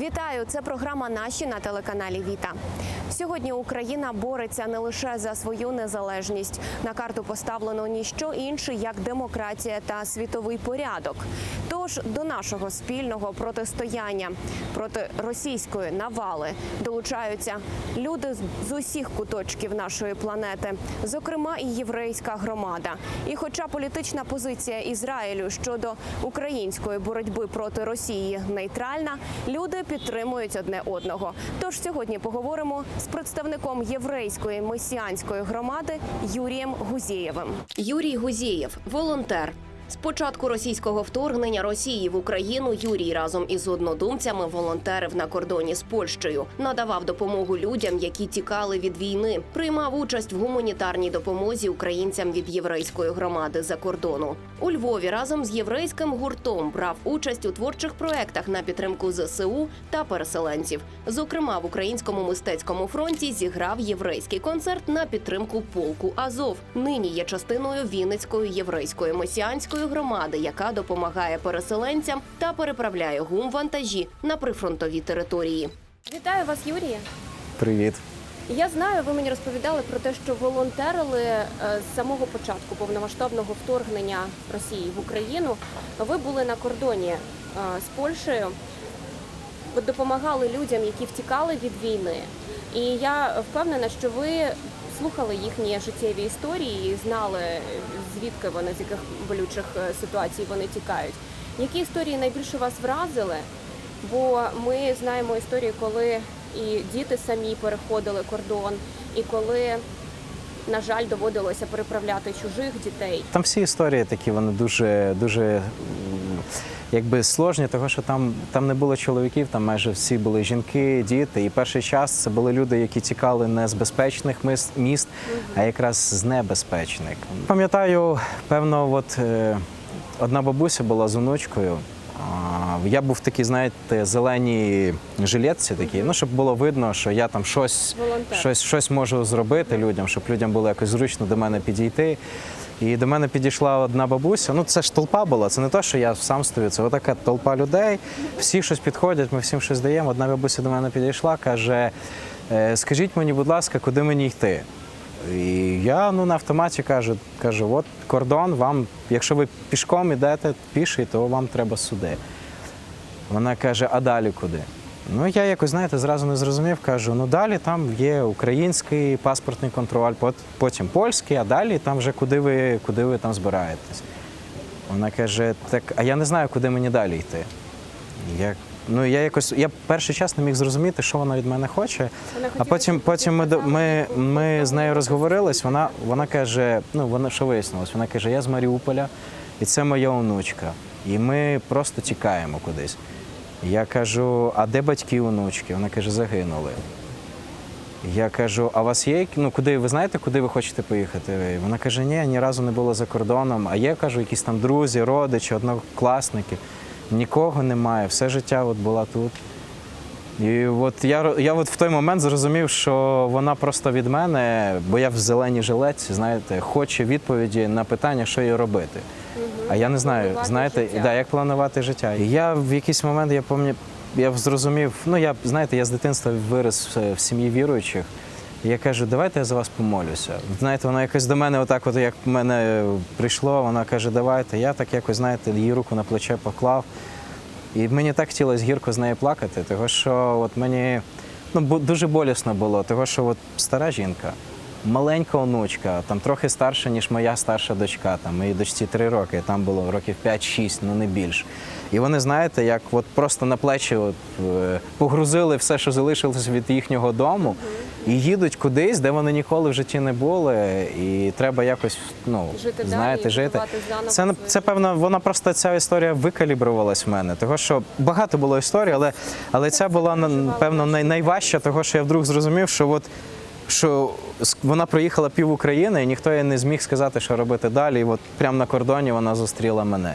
Вітаю! Це програма Наші на телеканалі Віта. Сьогодні Україна бореться не лише за свою незалежність. На карту поставлено ніщо інше, як демократія та світовий порядок. Тож до нашого спільного протистояння проти російської навали долучаються люди з- усіх куточків нашої планети, зокрема і єврейська громада. І хоча політична позиція Ізраїлю щодо української боротьби проти Росії нейтральна, люди підтримують одне одного. Тож сьогодні поговоримо з представником єврейської месіанської громади Юрієм Гузєєвим. Юрій Гузєєв, волонтер. З початку російського вторгнення Росії в Україну Юрій разом із однодумцями волонтерив на кордоні з Польщею, надавав допомогу людям, які тікали від війни, приймав участь в гуманітарній допомозі українцям від єврейської громади за кордону. У Львові разом з єврейським гуртом брав участь у творчих проектах на підтримку ЗСУ та переселенців. Зокрема, в українському мистецькому фронті зіграв єврейський концерт на підтримку полку Азов. Нині є частиною Вінницької єврейської месіанської громади, яка допомагає переселенцям та переправляє гум-вантажі на прифронтові території. Вітаю вас, Юрія. Привіт. Я знаю, ви мені розповідали про те, що волонтерили е, з самого початку повномасштабного вторгнення Росії в Україну. Ви були на кордоні е, з Польщею. Ви допомагали людям, які втікали від війни. І я впевнена, що ви слухали їхні життєві історії і знали, звідки вони, з яких болючих е, ситуацій вони тікають. Які історії найбільше вас вразили? Бо ми знаємо історії, коли і діти самі переходили кордон, і коли, на жаль, доводилося переправляти чужих дітей. Там всі історії такі, вони дуже, дуже якби сложні, тому що там, там не було чоловіків, там майже всі були жінки, діти. І перший час це були люди, які тікали не з безпечних міст, міст а якраз з небезпечних. Пам'ятаю, певно, от е, одна бабуся була з онучкою. Я був в такій, знаєте, зеленій жилетці такій, ну щоб було видно, що я там щось, Волонтер. щось, щось можу зробити людям, щоб людям було якось зручно до мене підійти. І до мене підійшла одна бабуся. Ну це ж толпа була. Це не те, що я сам стою. Це отака толпа людей. Всі щось підходять, ми всім щось даємо. Одна бабуся до мене підійшла, каже: «Е, скажіть мені, будь ласка, куди мені йти? І я ну на автоматі кажу, кажу, от кордон, вам, якщо ви пішком ідете піший, то вам треба сюди. Вона каже, а далі куди? Ну, я якось, знаєте, зразу не зрозумів, кажу, ну далі там є український паспортний контроль, потім польський, а далі там вже куди ви, куди ви там збираєтесь. Вона каже, так, а я не знаю, куди мені далі йти. Я, ну, я якось, я перший час не міг зрозуміти, що вона від мене хоче. Вона А потім, потім ми, ми, ми з нею розговорились. Вона, вона каже: ну вона що вияснилось? Вона каже, я з Маріуполя, і це моя онучка. І ми просто тікаємо кудись. Я кажу, а де батьки онучки? Вона каже, загинули. Я кажу, а у вас є ну куди ви знаєте, куди ви хочете поїхати? Вона каже, ні, ні разу не було за кордоном. А є, кажу, якісь там друзі, родичі, однокласники. Нікого немає, все життя от була тут. І от я, я от в той момент зрозумів, що вона просто від мене, бо я в зеленій жилетці, знаєте, хоче відповіді на питання, що їй робити. А я не знаю, Планувати знаєте, да, як планувати життя. І я в якийсь момент я пам'ятаю, я зрозумів, ну я знаєте, я з дитинства вирос в, в сім'ї віруючих. І я кажу, давайте я за вас помолюся. Знаєте, вона якось до мене, отак, от як в мене прийшло, вона каже, давайте. Я так якось, знаєте, її руку на плече поклав. І мені так хотілося гірко з нею плакати, тому що от мені ну, дуже болісно було, тому що от стара жінка, маленька онучка, там трохи старша, ніж моя старша дочка. Там моїй дочці три роки, там було років 5-6, ну не більше. І вони, знаєте, як от просто на плечі от, е, погрузили все, що залишилось від їхнього дому, і їдуть кудись, де вони ніколи в житті не були. І треба якось ну, Жити далі, жити. Це, це певно, вона просто ця історія викалібрувалась в мене. Того, що багато було історій, але, але ця була певно най, найважча, того, що я вдруг зрозумів, що от. Що вона проїхала пів України, і ніхто їй не зміг сказати, що робити далі. І от прямо на кордоні вона зустріла мене.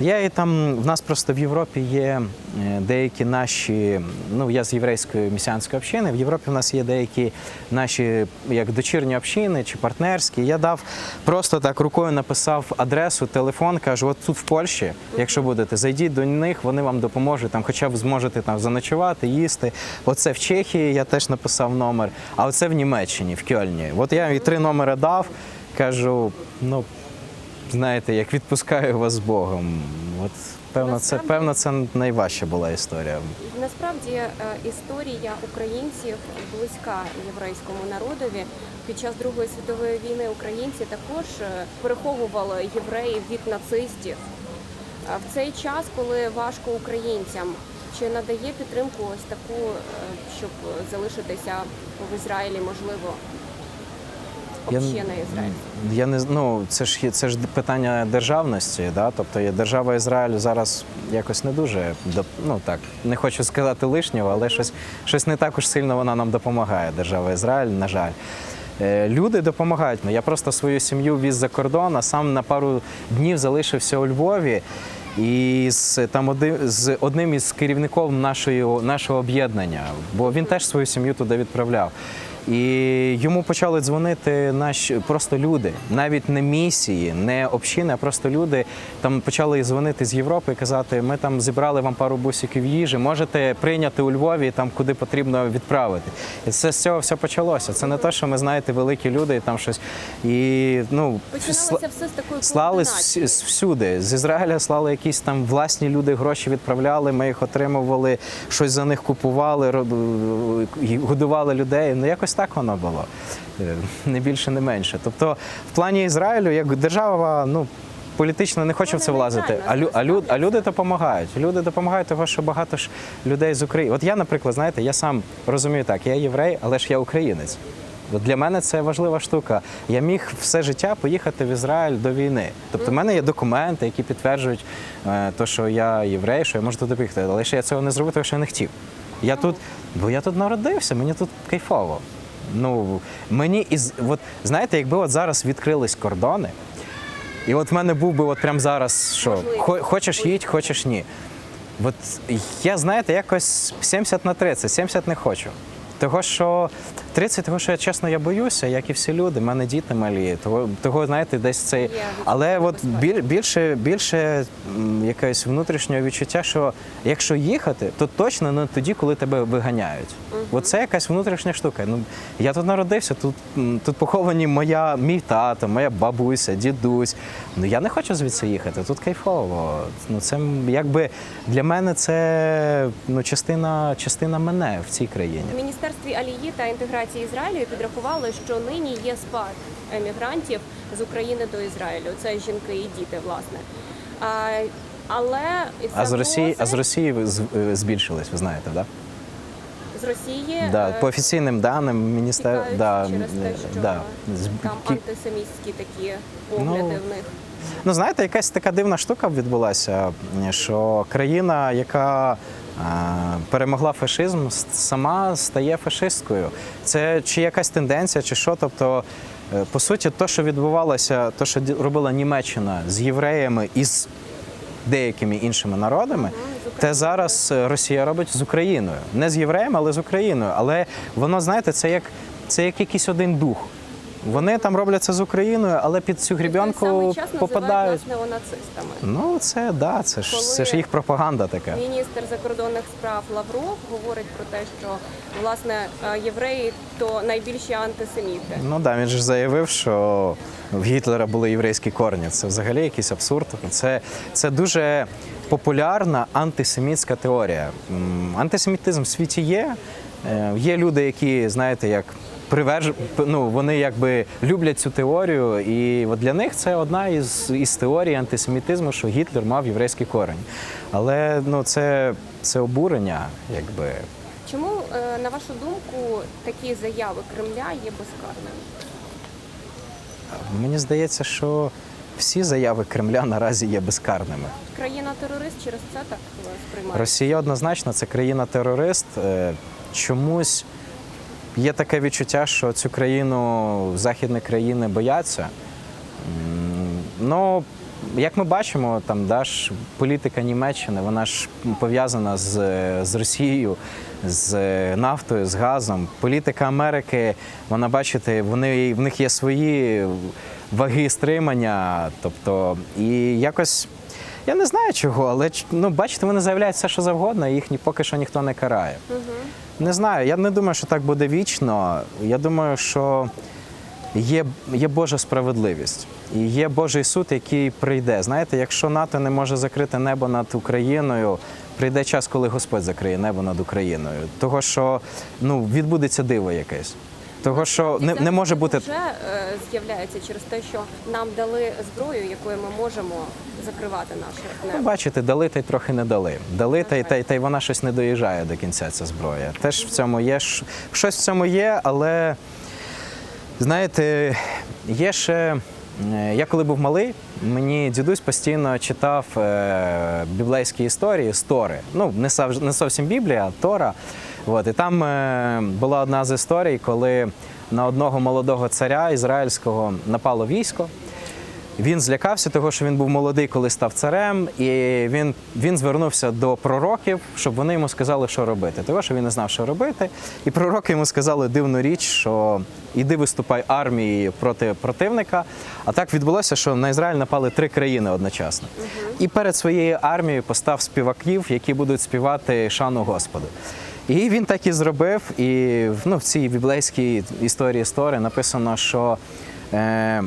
Я і там в нас просто в Європі є е, деякі наші. Ну я з єврейської місіанської общини. В Європі в нас є деякі наші як дочірні общини чи партнерські. Я дав просто так рукою написав адресу, телефон, кажу, от тут в Польщі, якщо будете, зайдіть до них, вони вам допоможуть. Там, хоча б зможете там заночувати, їсти. Оце в Чехії я теж написав номер, а оце в Німеччині, в Кьольні. От я і три номери дав. Кажу, ну знаєте, як відпускаю вас з Богом. От певно, це Насправді- певно, це найважча була історія. Насправді е, історія українців близька єврейському народові. Під час Другої світової війни українці також е, переховували євреїв від нацистів. А В цей час, коли важко українцям, чи надає підтримку ось таку, е, щоб залишитися в Ізраїлі, можливо, Я- община Ізраїль? Я не ну, це ж це ж питання державності, да? тобто держава Ізраїль зараз якось не дуже ну так не хочу сказати лишнього, але щось, щось не також сильно вона нам допомагає. Держава Ізраїль, на жаль. Е, Люди допомагають. Ну, Я просто свою сім'ю віз за кордон, а сам на пару днів залишився у Львові. І з там один з одним із керівників нашої нашого об'єднання, бо він теж свою сім'ю туди відправляв. І йому почали дзвонити наші просто люди, навіть не місії, не общини, а просто люди. Там почали дзвонити з Європи і казати: ми там зібрали вам пару бусиків їжі, можете прийняти у Львові, там куди потрібно відправити. І це з цього все почалося. Це не те, що ми знаєте, великі люди і там щось. І ну Починалося все з такої Слали всюди. З Ізраїля слали якісь там власні люди, гроші відправляли. Ми їх отримували, щось за них купували, годували людей. Ну якось так воно було. Не більше, не менше. Тобто, в плані Ізраїлю, як держава, ну. Політично не хочу в це влазити, а, лю, а, лю, а люди допомагають. Люди допомагають, того, що багато ж людей з України. От я, наприклад, знаєте, я сам розумію так, я єврей, але ж я українець. От для мене це важлива штука. Я міг все життя поїхати в Ізраїль до війни. Тобто, в мене є документи, які підтверджують е, те, що я єврей, що я можу туди поїхати. Але ще я цього не зробив, тому що я не хотів. Я тут, бо я тут народився, мені тут кайфово. Ну мені із от знаєте, якби от зараз відкрились кордони, і от в мене був би от прямо зараз, що хо- хочеш їдь, хочеш ні. От я, знаєте, якось 70 на 30, 70 не хочу. Того, що 30, того, що я чесно я боюся, як і всі люди, в мене діти малі. Того, того знаєте, десь цей. Але от більше, більше м, якогось внутрішнього відчуття, що якщо їхати, то точно не тоді, коли тебе виганяють. От це якась внутрішня штука. Ну я тут народився, тут, тут поховані моя, мій тато, моя бабуся, дідусь. Ну я не хочу звідси їхати. Тут кайфово. Ну це якби для мене це ну частина, частина мене в цій країні. В міністерстві Алії та інтеграції Ізраїлю підрахували, що нині є спад емігрантів з України до Ізраїлю. Це жінки і діти, власне. А, але А з Росії, а з Росії збільшились, ви знаєте, да? з Росії Да, е, по офіційним даним міністер... да, через те, що да. Там кі- антисемітські такі погляди Ну, в них. Ну, знаєте, якась така дивна штука відбулася, що країна, яка перемогла фашизм, сама стає фашисткою. Це чи якась тенденція, чи що. Тобто, е, по суті, то, що відбувалося, то, що робила Німеччина з євреями і з деякими іншими народами, те зараз е, Росія робить з Україною. Не з євреями, але з Україною. Але воно, знаєте, це як, це як якийсь один дух. Вони там роблять це з Україною, але під цю В грібенку попадають. нас неонацистами. Ну, це да, це ж Коли- це ж їх пропаганда така. Міністр закордонних справ Лавров говорить про те, що власне е, євреї то найбільші антисеміти. Ну да, він ж заявив, що в Гітлера були єврейські корні. Це взагалі якийсь абсурд. Це, це дуже популярна антисемітська теорія. Антисемітизм в світі є. Е, Є люди, які, знаєте, як приверж... ну, вони якби люблять цю теорію, і от для них це одна із, із теорій антисемітизму, що Гітлер мав єврейські корені. Але ну, це, це обурення, якби. Чому, е, на вашу думку, такі заяви Кремля є безкарними? Мені здається, що всі заяви Кремля наразі є безкарними. Країна терорист через це так е, сприймає? Росія однозначно це країна-терорист. Е, Чомусь є таке відчуття, що цю країну західні країни бояться. Ну, як ми бачимо, там да, ж, політика Німеччини, вона ж пов'язана з, з Росією, з нафтою, з газом. Політика Америки, вона бачите, вони в них є свої ваги стримання. Тобто, і якось. Я не знаю чого, але ну, бачите, вони заявляють все, що завгодно, і їхні поки що ніхто не карає. Не знаю, я не думаю, що так буде вічно. Я думаю, що є, є Божа справедливість і є Божий суд, який прийде. Знаєте, якщо НАТО не може закрити небо над Україною, прийде час, коли Господь закриє небо над Україною. Того, що ну, відбудеться диво якесь. Того, що не, не може бути вже е, з'являється через те, що нам дали зброю, якою ми можемо закривати наше Ну, бачите, дали та й трохи не дали. Дали та й та, й- та й вона щось не доїжджає до кінця ця зброя. Теж в цьому є щось в цьому є, але знаєте, є ще. Я коли був малий, мені дідусь постійно читав е, біблейські історії з Тори. Ну, не зовсім Біблія, а Тора. От, і там е, була одна з історій, коли на одного молодого царя ізраїльського напало військо. Він злякався того, що він був молодий, коли став царем, і він, він звернувся до пророків, щоб вони йому сказали, що робити. Того, що він не знав, що робити. І пророки йому сказали дивну річ, що іди виступай армією проти противника. А так відбулося, що на Ізраїль напали три країни одночасно. І перед своєю армією постав співаків, які будуть співати шану Господу. І він так і зробив. І ну, в цій біблейській історії історії написано, що. Е,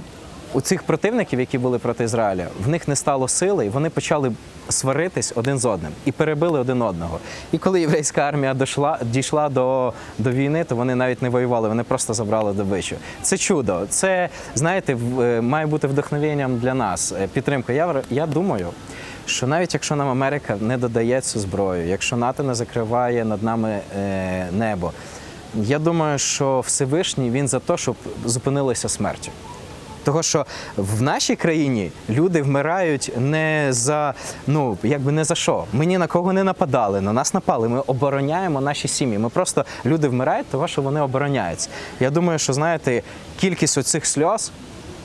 у цих противників, які були проти Ізраїля, в них не стало сили, і вони почали сваритись один з одним і перебили один одного. І коли єврейська армія дійшла, дійшла до, до війни, то вони навіть не воювали, вони просто забрали добичу. Це чудо. Це знаєте, е, має бути вдохновенням для нас. е, Підтримка. Я, я думаю. Що навіть якщо нам Америка не додає цю зброю, якщо НАТО не закриває над нами е, небо, я думаю, що Всевишній він за те, щоб зупинилися смертю. Того, що в нашій країні люди вмирають не за ну якби не за що. Ми ні на кого не нападали, на нас напали. Ми обороняємо наші сім'ї. Ми просто люди вмирають, того що вони обороняються. Я думаю, що знаєте, кількість оцих сльоз.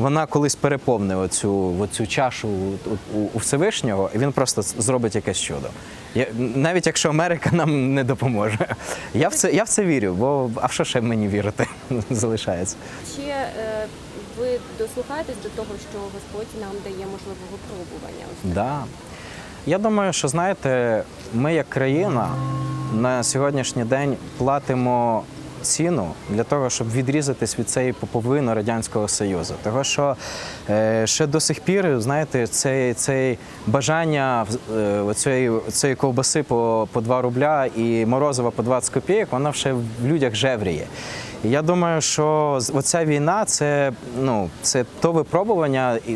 Вона колись переповне оцю, оцю чашу у, у, у Всевишнього, і він просто зробить якесь чудо. Я, навіть якщо Америка нам не допоможе. Я в це, я в це вірю, бо а в що ще мені вірити залишається? Чи е, ви дослухаєтесь до того, що Господь нам дає можливо випробування? Ось Да. Я думаю, що знаєте, ми як країна на сьогоднішній день платимо ціну для того, щоб відрізатись від цієї поповини Радянського Союзу. Того, що е, ще до сих пір, знаєте, цей, цей бажання е, оцієї, цієї ковбаси по, по 2 рубля і морозива по 20 копійок, вона ще в людях жевріє. Я думаю, що оця війна це, ну, це то випробування і,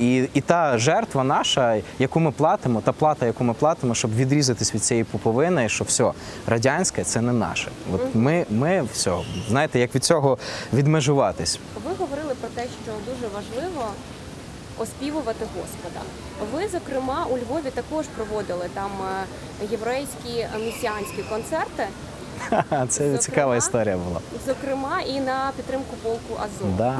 і, і та жертва наша, яку ми платимо, та плата, яку ми платимо, щоб відрізатись від цієї пуповини, що все, радянське це не наше. От ми, ми все, знаєте, як від цього відмежуватись. ви говорили про те, що дуже важливо оспівувати Господа. Ви, зокрема, у Львові також проводили там е, єврейські е, місіанські концерти, Це Зокрема? цікава історія була. зокрема, і на підтримку полку Азов. Да.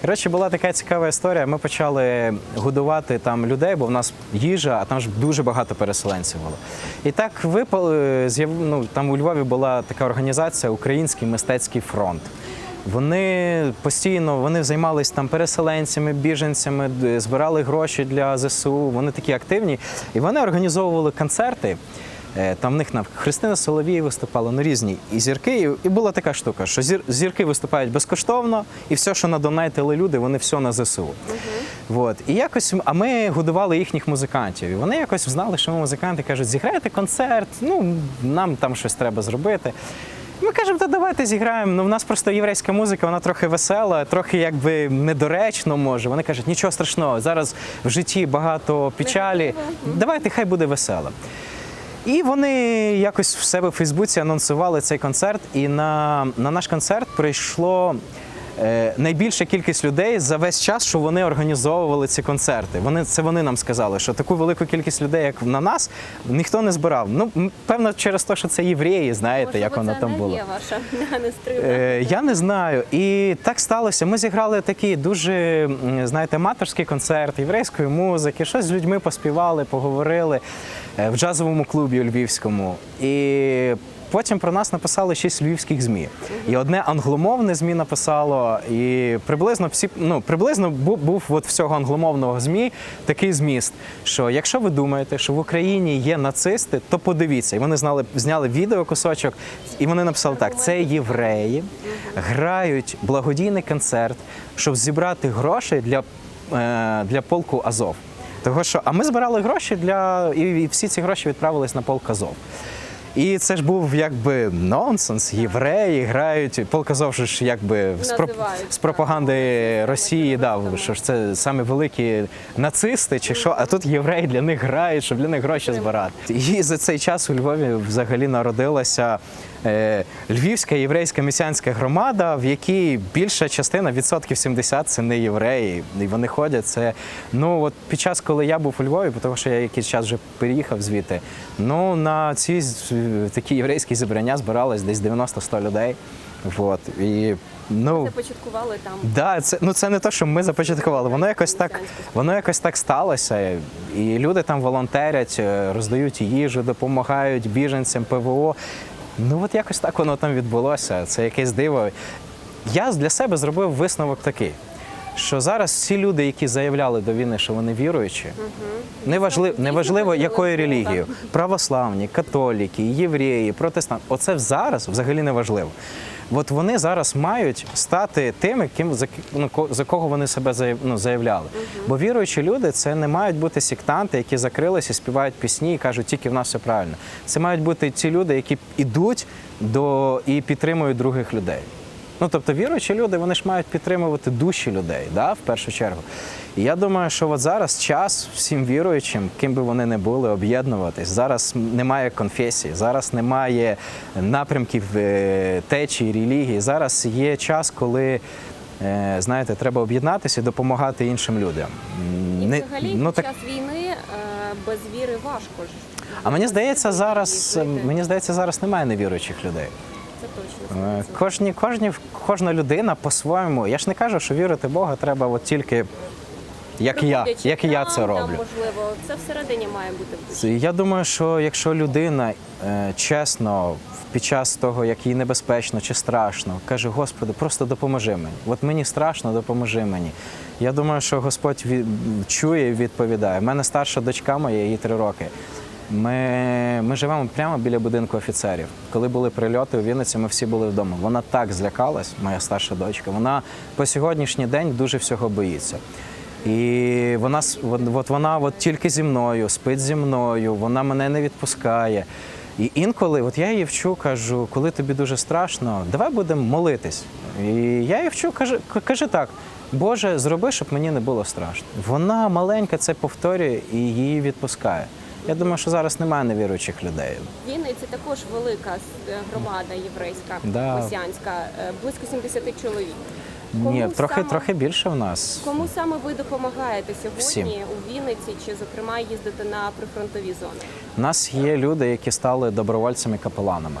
Коротше, була така цікава історія. Ми почали годувати там людей, бо в нас їжа, а там ж дуже багато переселенців було. І так випали, з'яв- ну, там у Львові була така організація Український мистецький фронт. Вони постійно вони займалися там переселенцями, біженцями, збирали гроші для ЗСУ. Вони такі активні. І вони організовували концерти. Е, Там в них на Христина Соловій виступала, ну різні і зірки. І, була така штука, що зір, зірки виступають безкоштовно, і все, що надонайтили люди, вони все на ЗСУ. От. І якось, а ми годували їхніх музикантів. І вони якось знали, що ми музиканти кажуть, зіграйте концерт, ну нам там щось треба зробити. Ми кажемо, та давайте зіграємо. Ну, в нас просто єврейська музика, вона трохи весела, трохи якби недоречно може. Вони кажуть, нічого страшного, зараз в житті багато печалі. Давайте, хай буде весело. І вони якось в себе в Фейсбуці анонсували цей концерт. І на, на наш концерт прийшло найбільша кількість людей за весь час, що вони організовували ці концерти. Вони це вони нам сказали, що таку велику кількість людей, як на нас, ніхто не збирав. Ну певно, через те, що це євреї, знаєте, Можливо, як воно там було. є ваша. Е, я не знаю. І так сталося. Ми зіграли такий дуже, знаєте, аматорський концерт єврейської музики, щось з людьми поспівали, поговорили е, в джазовому клубі у Львівському. І потім про нас написали шість львівських ЗМІ. І одне англомовне ЗМІ написало, і приблизно всі, ну, приблизно був, був от всього англомовного ЗМІ такий зміст, що якщо ви думаєте, що в Україні є нацисти, то подивіться. І вони знали, зняли відео кусочок, і вони написали так: це євреї грають благодійний концерт, щоб зібрати гроші для, е, для полку Азов. Того що, а ми збирали гроші для і, і всі ці гроші відправились на полк Азов. І це ж був якби нонсенс. Євреї грають. Же ж якби з, про- з пропаганди Росії, да, Тому. що ж це саме великі нацисти, чи що, а тут євреї для них грають, щоб для них гроші збирати. І за цей час у Львові взагалі народилася е, Львівська єврейська місіанська громада, в якій більша частина, відсотків 70 це не євреї. І вони ходять. Це ну от під час, коли я був у Львові, тому що я якийсь час вже переїхав звідти. Ну на ці з- такі єврейські зібрання збиралось десь 90-100 людей. От і ну Це початкували там. Да, це ну це не те, що ми започаткували. Воно якось так, воно якось так сталося. І люди там волонтерять, е, роздають їжу, допомагають біженцям, ПВО. Ну от якось так воно там відбулося. Це якесь диво. Я для себе зробив висновок такий. Що зараз всі люди, які заявляли до війни, що вони віруючі, неважливо, неважливо якою релігією, православні, католіки, євреї, протестанти, оце зараз взагалі не важливо. От вони зараз мають стати тими, ким за, ну, за кого вони себе заяв- ну, заявляли. Бо віруючі люди це не мають бути сектанти, які закрилися, співають пісні і кажуть, тільки в нас все правильно. Це мають бути ті люди, які йдуть до і підтримують других людей. Ну, тобто віруючі люди, вони ж мають підтримувати душі людей, да, в першу чергу. І я думаю, що от зараз час всім віруючим, ким би вони не були, об'єднуватись. Зараз немає конфесії, зараз немає напрямків е, течії, релігії. Зараз є час, коли. е, Знаєте, треба об'єднатися і допомагати іншим людям. І не- взагалі ну, під так, час війни е, без віри важко ж. а мені здається, зараз мені здається, зараз немає невіруючих людей. Це точно. Е, 100%. Кожні, кожні, кожна людина по-своєму. Я ж не кажу, що вірити в Бога треба от тільки як я, як я це там, роблю. можливо, це всередині має бути в душі. Я думаю, що якщо людина е, чесно під час того, як їй небезпечно чи страшно, каже: Господи, просто допоможи мені. От мені страшно, допоможи мені. Я думаю, що Господь ві- чує і відповідає. У мене старша дочка моя, їй три роки. Ми, ми живемо прямо біля будинку офіцерів. Коли були прильоти у Вінниці, ми всі були вдома. Вона так злякалась, моя старша дочка. Вона по сьогоднішній день дуже всього боїться. І вона от, вона от тільки зі мною, спить зі мною, вона мене не відпускає. І інколи, от я її вчу, кажу, коли тобі дуже страшно, давай будемо молитись. І я її вчу, кажи, к- кажи так. Боже, зроби, щоб мені не було страшно. Вона маленька це повторює і її відпускає. Я думаю, що зараз немає невіруючих людей. Вінниці також велика е, громада єврейська, Да. месіанська, е, близько 70 чоловік. Ні, трохи, саме- трохи більше в нас. Кому саме ви допомагаєте сьогодні Всім. у Вінниці чи, зокрема, їздите на прифронтові зони? У нас є люди, які стали добровольцями-капеланами.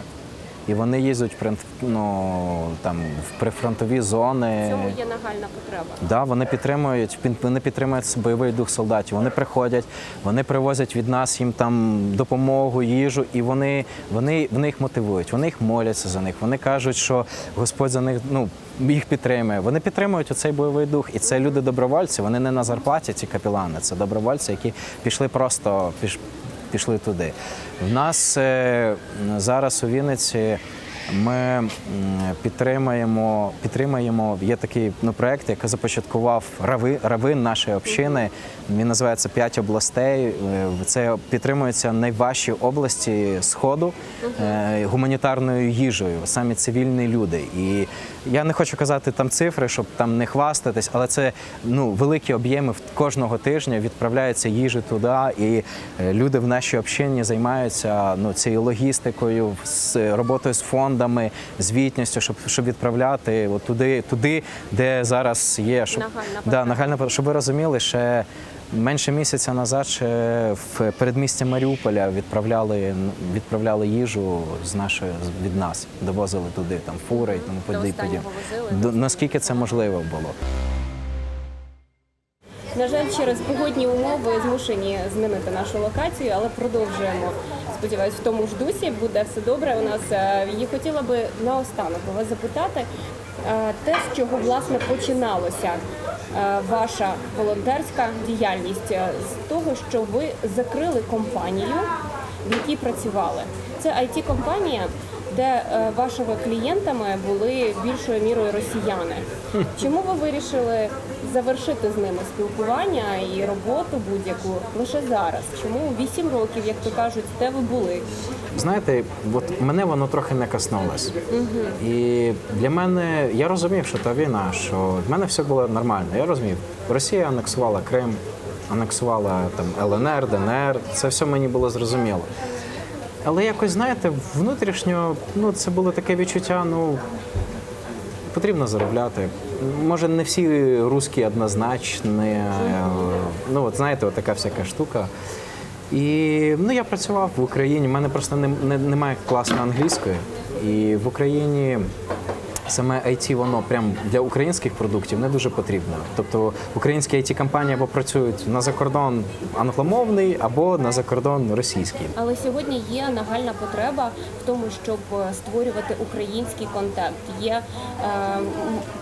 І вони їздять в ну, там, в прифронтові В зони. цьому є нагальна потреба. Да, вони підтримують, вони підтримують бойовий дух солдатів. Вони приходять, вони привозять від нас їм там допомогу, їжу, і вони, вони, вони їх мотивують, вони їх моляться за них. Вони кажуть, що Господь за них ну, їх підтримує. Вони підтримують оцей бойовий дух. І це люди добровольці. Вони не на зарплаті, ці капілани. Це добровольці, які пішли просто піш, пішли туди. В нас е, зараз у Вінниці. Ми підтримуємо, підтримуємо. Є такий ну, проект, який започаткував рави, равин нашої общини. Він називається П'ять областей. Е, Це підтримуються найважчі області сходу е, гуманітарною їжею, самі цивільні люди. І я не хочу казати там цифри, щоб там не хвастатись, але це ну великі об'єми в- кожного тижня відправляється їжі туди, і е, люди в нашій общині займаються ну цією логістикою, з роботою з фондами, звітністю, щоб, щоб відправляти от туди, туди, де зараз є. Щоб, Нагальна да, нагальна щоб ви розуміли, ще менше місяця назад ще в передмісті Маріуполя відправляли, відправляли їжу з нашої від нас, довозили туди там фури і тому подібне. Наскільки це можливо було? На жаль, через погодні умови змушені змінити нашу локацію, але продовжуємо. Сподіваюсь, в тому ж дусі буде все добре. У нас Е, і хотіла би наостанок вас запитати е, те, з чого власне починалося е, ваша волонтерська діяльність Е, з того, що ви закрили компанію, в якій працювали. Це it компанія де е, вашими клієнтами були більшою мірою росіяни. Чому ви вирішили завершити з ними спілкування і роботу будь-яку лише зараз? Чому 8 років, як то кажуть, де ви були? Знаєте, от мене воно трохи не коснулось. І для мене я розумів, що та війна, що в мене все було нормально. Я розумів, Росія анексувала Крим, анексувала там ЛНР, ДНР. Це все мені було зрозуміло. Але якось, знаєте, внутрішньо ну, це було таке відчуття, ну. Потрібно заробляти. Може, не всі русські однозначні. Ну, от знаєте, от така всяка штука. І ну, я працював в Україні. в мене просто не, не, немає класної англійської. І в Україні саме IT, воно прям для українських продуктів не дуже потрібно. Тобто українські it компанії або працюють на закордон англомовний, або на закордон російський. Але сьогодні є нагальна потреба в тому, щоб е, створювати український контент. Є е,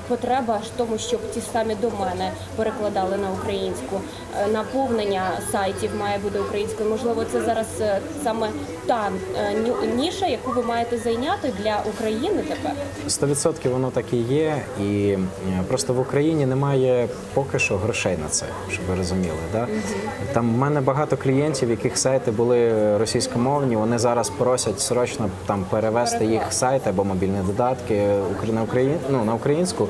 потреба в тому, щоб ті самі домени перекладали на українську. Е, наповнення сайтів має бути українською. Можливо, це зараз е, саме та ніша, яку ви маєте зайняти для України тепер. 100% воно так і є, і е, просто в Україні немає поки що грошей на це, щоб ви розуміли. Да? Там в мене багато клієнтів, яких сайти були російськомовні. Вони зараз просять срочно там перевести їх сайти або мобільні додатки на Україн... ну, на українську.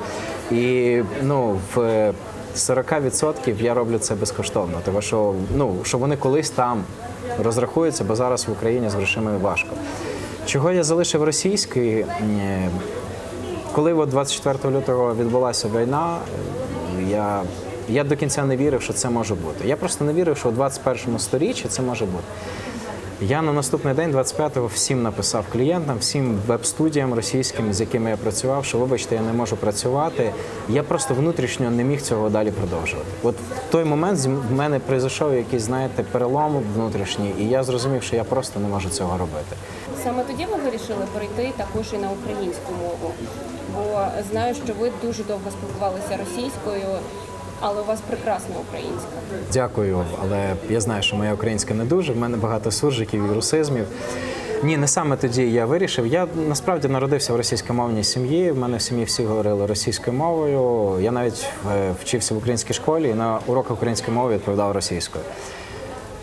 І ну в 40% я роблю це безкоштовно, тому що ну що вони колись там розрахуються, бо зараз в Україні з грошима важко. Чого я залишив російський? Коли от 24 лютого відбулася війна, я, я до кінця не вірив, що це може бути. Я просто не вірив, що у 21 сторіччі це може бути. Я на наступний день, 25-го, всім написав клієнтам, всім веб-студіям російським, з якими я працював, що вибачте, я не можу працювати. Я просто внутрішньо не міг цього далі продовжувати. От в той момент в мене прийшов якийсь, знаєте, перелом внутрішній, і я зрозумів, що я просто не можу цього робити. Саме тоді ви вирішили перейти також і на українську мову. Бо знаю, що ви дуже довго спілкувалися російською, але у вас прекрасна українська. Дякую, але я знаю, що моя українська не дуже. В мене багато суржиків і русизмів. Ні, не саме тоді я вирішив. Я насправді народився в російськомовній сім'ї. В мене в сім'ї всі говорили російською мовою. Я навіть е, вчився в українській школі і на уроках української мови відповідав російською.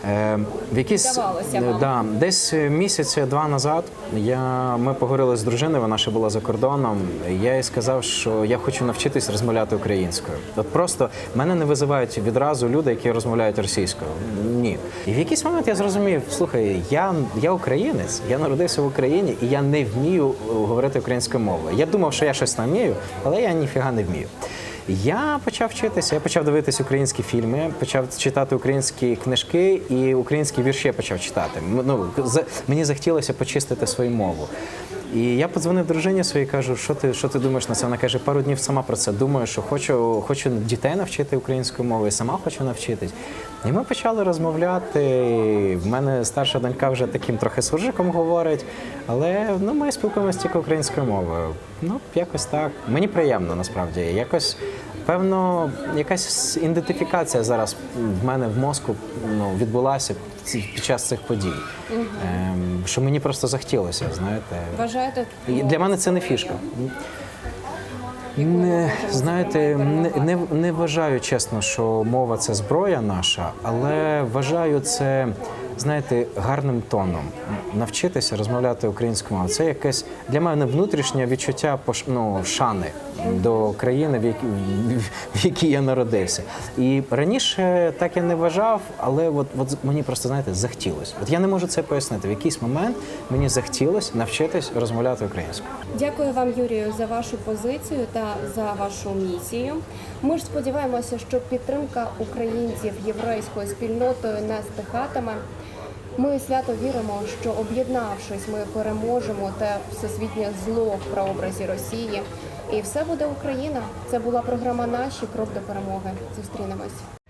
Е, в якісь е, да, десь місяця-два назад я, ми поговорили з дружиною, вона ще була за кордоном. Я їй сказав, що я хочу навчитись розмовляти українською. От просто мене не визивають відразу люди, які розмовляють російською. Ні. І в якийсь момент я зрозумів: слухай, я, я українець, я народився в Україні і я не вмію е, говорити українською мовою. Я думав, що я щось там вмію, але я ніфіга не вмію. Я почав вчитися, я почав дивитися українські фільми, почав читати українські книжки і українські вірші почав читати. Ну, мені захотілося почистити свою мову. І я подзвонив дружині своїй, кажу, що ти, що ти думаєш на це? Вона каже, пару днів сама про це думаю, що хочу, хочу дітей навчити українською мовою, сама хочу навчитись. І ми почали розмовляти. В мене старша донька вже таким трохи суржиком говорить, але ну, ми спілкуємося тільки українською мовою. Ну, якось так. Мені приємно насправді. Якось певно, якась ідентифікація зараз в мене в мозку ну, відбулася під час цих подій. Ем, що мені просто захотілося, знаєте. Вважаєте, Для мене це не фішка. Не, знаєте, не, не, не вважаю чесно, що мова це зброя наша, але вважаю це знаєте, гарним тоном навчитися розмовляти українською мовою. Це якесь для мене внутрішнє відчуття ну, шани до країни, в якій, в якій я народився. І раніше так я не вважав, але от, от мені просто знаєте захотілося. От я не можу це пояснити. В якийсь момент мені захотілося навчитись розмовляти українською. Дякую вам, Юрію, за вашу позицію та за вашу місію. Ми ж сподіваємося, що підтримка українців єврейською спільнотою не стихатиме. Ми свято віримо, що об'єднавшись, ми переможемо те всесвітнє зло в прообразі Росії. І все буде Україна. Це була програма Наші крок до перемоги. Зустрінемось.